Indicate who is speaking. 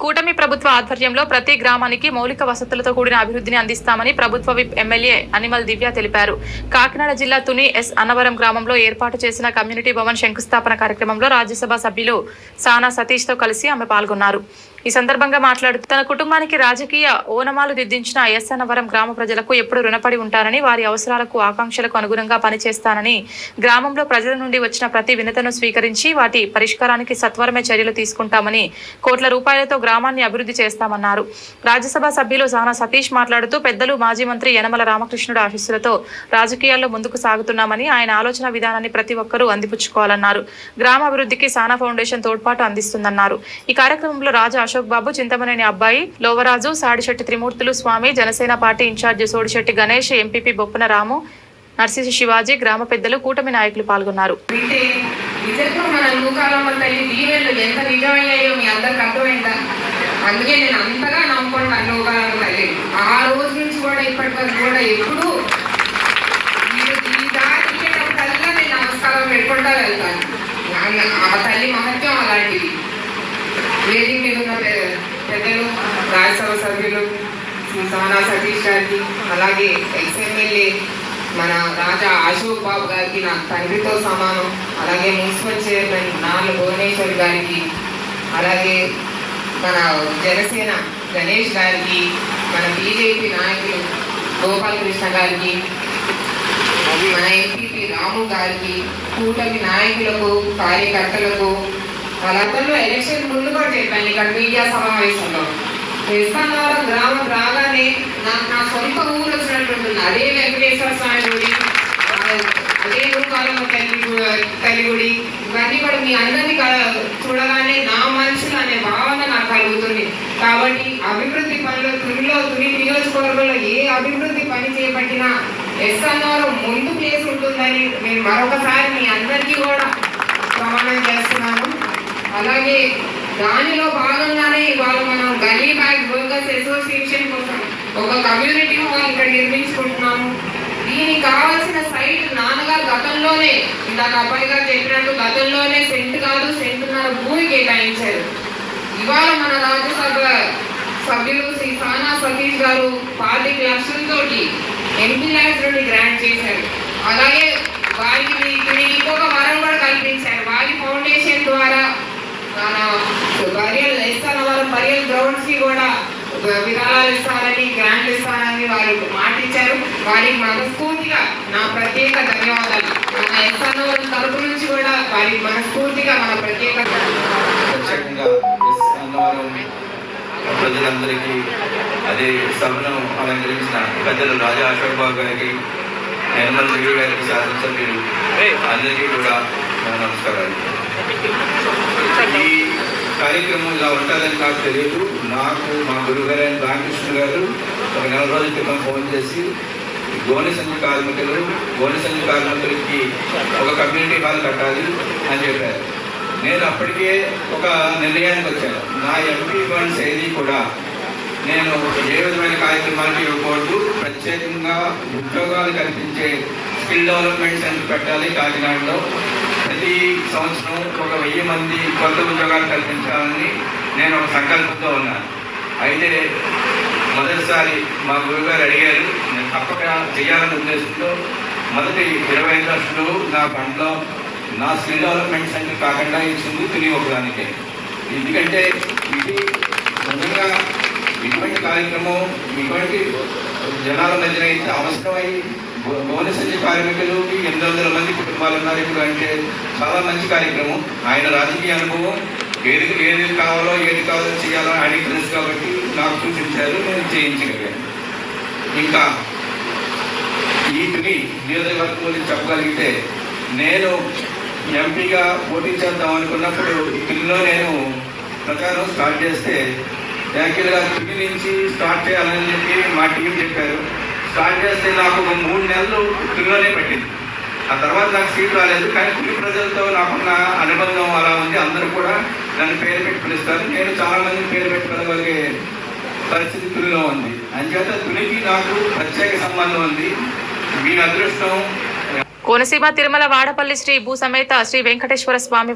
Speaker 1: కూటమి ప్రభుత్వ ఆధ్వర్యంలో ప్రతి గ్రామానికి మౌలిక వసతులతో కూడిన అభివృద్ధిని అందిస్తామని ప్రభుత్వ విప్ ఎమ్మెల్యే అనిమల్ దివ్య తెలిపారు. కాకినాడ జిల్లా తుని ఎస్ అన్నవరం గ్రామంలో ఏర్పాటు చేసిన కమ్యూనిటీ భవన్ శంకుస్థాపన కార్యక్రమంలో రాజ్యసభ సభ్యులు సానా సతీష్తో కలిసి ఆమె పాల్గొన్నారు. ఈ సందర్భంగా మాట్లాడుతూ తన కుటుంబానికి రాజకీయ ఓనమాలు దిద్దించిన ఎస్ అన్నవరం గ్రామ ప్రజలకు ఎప్పుడు రుణపడి ఉంటానని వారి అవసరాలకు ఆకాంక్షలకు అనుగుణంగా పనిచేస్తానని గ్రామంలో ప్రజల నుండి వచ్చిన ప్రతి వినతను స్వీకరించి వాటి పరిష్కారానికి సత్వరమే చర్యలు తీసుకుంటామని కోట్ల రూపాయలతో గ్రామాన్ని అభివృద్ధి చేస్తామన్నారు. రాజ్యసభ సభ్యులు సానా సతీష్ మాట్లాడుతూ పెద్దలు మాజీ మంత్రి యనమల రామకృష్ణుడు ఆశీస్సులతో రాజకీయాల్లో ముందుకు సాగుతున్నామని ఆయన ఆలోచన విధానాన్ని ప్రతి ఒక్కరూ అందిపుచ్చుకోవాలన్నారు. గ్రామ అభివృద్ధికి సానా ఫౌండేషన్ తోడ్పాటు అందిస్తుందన్నారు. ఈ కార్యక్రమంలో రాజా అశోక్ బాబు చింతమనేని అబ్బాయి Lovaraju Sadisetti Trimurthulu Swamy Janasena party incharge Sodisetti Ganesh MPP Boppana Ramu నర్సిసి Shivaji గ్రామ పెద్దలు కూటమి నాయకులు పాల్గొన్నారు.
Speaker 2: అందుకే నేను అంతగా నమ్ముకున్నాను నూకాలమ్మ తల్లి. ఆ రోజు నుంచి కూడా ఇప్పటి వరకు కూడా ఎప్పుడు మీరు ఈ దారి కల్లా నేను నమస్కారం పెట్టుకుంటా వెళ్తాను. ఆ తల్లి మహత్యం అలాంటిది. వేదిక మీద ఉన్న పెద్దలు రాజ్యసభ సభ్యులు శ్రీ సోనా సతీష్ గారికి అలాగే ఎక్స్ మన రాజా అశోక్ బాబు గారికి నా తండ్రితో సమానం అలాగే మున్సిపల్ చైర్మన్ నాన్న భువనేశ్వర్ గారికి అలాగే మన జనసేన గణేష్ గారికి మన బీజేపీ నాయకులు గోపాలకృష్ణ గారికి మన ఎంపీపీ రాము గారికి కూటమి నాయకులకు కార్యకర్తలకు వాళ్ళందరూ ఎలక్షన్ ముందు కూడా చెప్పాను ఇక్కడ మీడియా సమావేశంలో. కృష్ణావరం గ్రామం రాగానే నాకు నా సొంత ఊరు వచ్చినట్టుంటుంది అదే వెంకటేశ్వర స్వామి గుడి అదే రూపాలలో కలిగి గు- గుడి ఇవన్నీ కూడా మీ అందరినీ చూడగానే నా మనుషులు అనే భావన నాకు కలుగుతుంది. కాబట్టి అభివృద్ధి పనులు తునిలో తుని నియోజకవర్గంలో ఏ అభివృద్ధి పని చేపట్టినా ఎస్ ముందు ప్లేస్ ఉంటుందని నేను మరొకసారి మీ అందరికీ కూడా దానిలో భాగంగానే ఇవాళ మనం గలీ బ్యాగ్ వర్కర్స్ అసోసియేషన్ కోసం ఒక కమ్యూనిటీ హాల్ ఇక్కడ నిర్మించుకుంటున్నాము. దీనికి కావాల్సిన సైట్ నాన్నగారు గతంలోనే ఇందాక అబ్బాయి గారు చెప్పినట్టు గతంలోనే సెంట్ కాదు సెంటున్నర భూమి కేటాయించారు. ఇవాళ మన రాజ్యసభ సభ్యులు శ్రీ సానా సతీష్ గారు పాతిక లక్షలతోటి ఎంపీ ల్యాబ్స్ నుండి గ్రాంట్ చేశారు. అలాగే వారికి మీకు ఇంకొక వరం కూడా కల్పించారు వారి ఫౌండేషన్ ద్వారా మన బరియల్ ఇస్తాన వారు బరియల్ గ్రౌండ్స్కి కూడా విరాళాలు ఇస్తారని గ్రాంట్ ఇస్తారని వారు మాట ఇచ్చారు వారికి మనస్ఫూర్తిగా నా ప్రత్యేక ధన్యవాదాలు. మన ఎస్ఆర్ వారి తరపు నుంచి కూడా వారికి మనస్ఫూర్తిగా మన ప్రత్యేక
Speaker 3: ప్రజలందరికీ అదే సభను అలంకరించిన పెద్దలు రాజా అశోక్ బాబు గారికి నిర్మల్ దేవి గారికి శాసనసభ్యులు అందరికీ కూడా నా నమస్కారాలు. కార్యక్రమం ఇలా ఉంటుందని నాకు తెలియదు. నాకు మా గురుగారైన రామకృష్ణ గారు ఒక నెల రోజుల క్రితం ఫోన్ చేసి గోనె సంఘ కార్మికులు గోనె సంఘ కార్మికులకి ఒక కమ్యూనిటీ హాల్ కట్టాలి అని చెప్పారు. నేను అప్పటికే ఒక నిర్ణయానికి వచ్చాను. నా ఎంపీ ఫండ్స్ ఏది కూడా నేను ఏ విధమైన కార్యక్రమానికి ఇవ్వకూడదు. ప్రత్యేకంగా ఉద్యోగాలు కల్పించే స్కిల్ డెవలప్మెంట్ సెంటర్ పెట్టాలి కాకినాడలో. ప్రతి సంవత్సరం ఒక వెయ్యి మంది కొత్త ఉద్యోగాలు కల్పించాలని నేను ఒక సంకల్పంతో ఉన్నాను అయితే మొదటిసారి మా గురుగారు అడిగారు నేను తప్పక చేయాలనే ఉద్దేశంతో మొదటి ఇరవై ఐదు లక్షలు నా ఫండ్లో నా స్కిల్ డెవలప్మెంట్ సెంటర్ కాకుండా ఇచ్చింది తిని ఒకదానికే ఎందుకంటే ఇది నిజంగా ఇటువంటి కార్యక్రమం ఇటువంటి జనాల మధ్యన అయితే అవసరమై భువనసంజ కార్మికులకి ఎనిమిది వందల మంది కుటుంబాలు ఉన్నారు. ఇప్పుడు అంటే చాలా మంచి కార్యక్రమం. ఆయన రాజకీయ అనుభవం ఏది ఏది కావాలో ఏది కావాలో చేయాలో ఆయనకి తెలుసు కాబట్టి నాకు సూచించారు నేను చేయించగలిగాను. ఇంకా వీటిని నియోజకవర్గం గురించి చెప్పగలిగితే నేను ఎంపీగా పోటీ చేద్దాం అనుకున్నప్పుడు తునిలో నేను ప్రచారం స్టార్ట్ చేస్తే యాక్చువల్గా తుని నుంచి స్టార్ట్ చేయాలని చెప్పి మా టీం చెప్పారు. స్టార్ట్ చేస్తే నాకు ఒక మూడు నెలలు కుటుంబంలోనే పెట్టింది. ఆ తర్వాత నాకు సీట్ రాలేదు కానీ కుటుంబ ప్రజలతో నాకున్న అనుబంధం అలా ఉంది. అందరూ కూడా నన్ను పేరు పెట్టి పిలుస్తారు. నేను చాలా పేరు పెట్టుకోగలిగే పరిస్థితి తులిలో ఉంది. అంచేత తులికి నాకు ప్రత్యేక సంబంధం ఉంది. మీ అదృష్టం
Speaker 1: కోనసీమ తిరుమల వాడపల్లి శ్రీ భూ సమేత శ్రీ వెంకటేశ్వర స్వామి